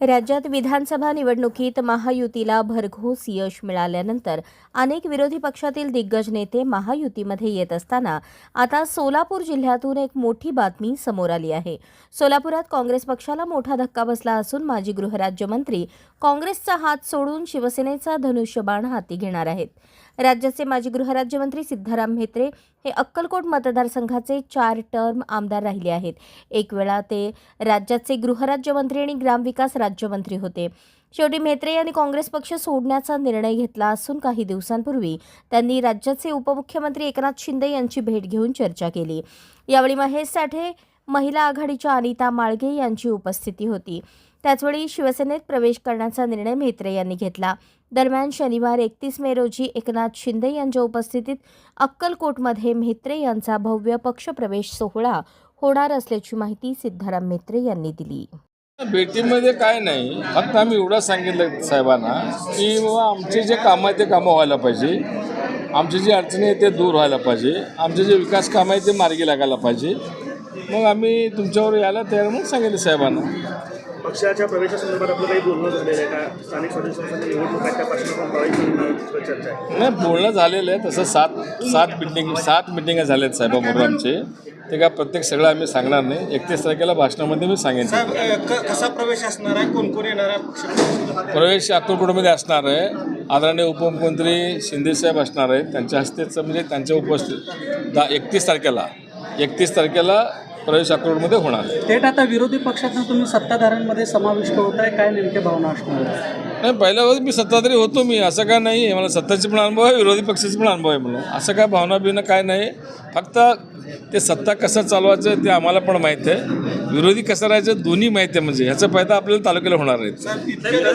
राज्यात विधानसभा निवडणुकीत महायुतीला भरघोस यश मिळाल्यानंतर अनेक विरोधी पक्षातील दिग्गज नेते महायुतीमध्ये येत असताना आता सोलापूर जिल्ह्यातून एक मोठी बातमी समोर आली आहे. सोलापुरात काँग्रेस पक्षाला मोठा धक्का बसला असून माजी गृहराज्यमंत्री काँग्रेसचा हात सोडून शिवसेनेचा धनुष्यबाण हाती घेणार आहेत. राज्याचे माजी गृहराज्यमंत्री सिद्धाराम म्हेत्रे हे अक्कलकोट मतदारसंघाचे चार टर्म आमदार राहिले आहेत. एक वेळा ते राज्याचे गृहराज्यमंत्री आणि ग्रामविकास राज्यमंत्री होते. शेवटी म्हेत्रे यांनी काँग्रेस पक्ष सोडण्याचा निर्णय घेतला असून काही दिवसांपूर्वी त्यांनी राज्याचे उपमुख्यमंत्री एकनाथ शिंदे यांची भेट घेऊन चर्चा केली. यावेळी महेश साठे महिला आघाडीच्या अनिता माळगे यांची उपस्थिती होती. त्याचवेळी शिवसेनेत प्रवेश करण्याचा निर्णय म्हेत्रे यांनी घेतला. दरम्यान शनिवार एकतीस मे रोजी एकनाथ शिंदे यांच्या उपस्थितीत अक्कलकोटमध्ये म्हेत्रे यांचा भव्य पक्षप्रवेश सोहळा होणार असल्याची माहिती सिद्धाराम म्हेत्रे यांनी दिली. भेटीमध्ये काय नाही. फक्त आम्ही एवढं सांगितलं साहेबांना की बाबा आमचे जे कामं आहेत ते कामं व्हायला पाहिजे. आमचे जे अडचणी आहेत ते दूर व्हायला पाहिजे. आमचे जे विकास कामं आहेत ते मार्गी लागायला पाहिजे. मग आम्ही तुमच्यावर यायला तयार म्हणून सांगितलं साहेबांना. पक्षाच्या प्रवेशासंदर्भात आपलं काही बोलणं झालेलं आहे का? स्थानिक स्वराज्य संस्थांच्या निवडणूक आहेत त्यापासून आपण प्रवाही चर्चा आहे? नाही बोलणं झालेलं आहे. तसं सात सात मिटिंग सात मिटिंग झाल्या आहेत साहेबाबरोबर आमचे ते काय प्रत्येक सगळं आम्ही सांगणार नाही. एकतीस तारखेला भाषणामध्ये मी सांगेन कसा प्रवेश असणार आहे? कोण कोण येणार आहे प्रवेश अक्कलकोटमध्ये असणार आहे. आदरणीय उपमुख्यमंत्री शिंदेसाहेब असणार आहेत. त्यांच्या हस्तेच म्हणजे त्यांच्या उपस्थित दहा एकतीस तारखेला. एकतीस तारखेला प्रवेश अक्कलकोटमध्ये होणार. थेट आता विरोधी पक्षातून तुम्ही सत्ताधाऱ्यांमध्ये समाविष्ट होत आहे काय नेमक्या भावना असणार? नाही पहिल्या वेळेस मी सत्ताधारी होतो मी असं काय नाही आहे. मला सत्ताचे पण अनुभव आहे विरोधी पक्षाचे पण अनुभव आहे म्हणून. असं काय भावना बिवना काय नाही फक्त ते सत्ता कसं चालवायचं ते आम्हाला पण माहीत आहे. विरोधी कसं राहायचं दोन्ही माहीत आहे म्हणजे. ह्याचा फायदा आपल्याला तालुक्याला होणार आहे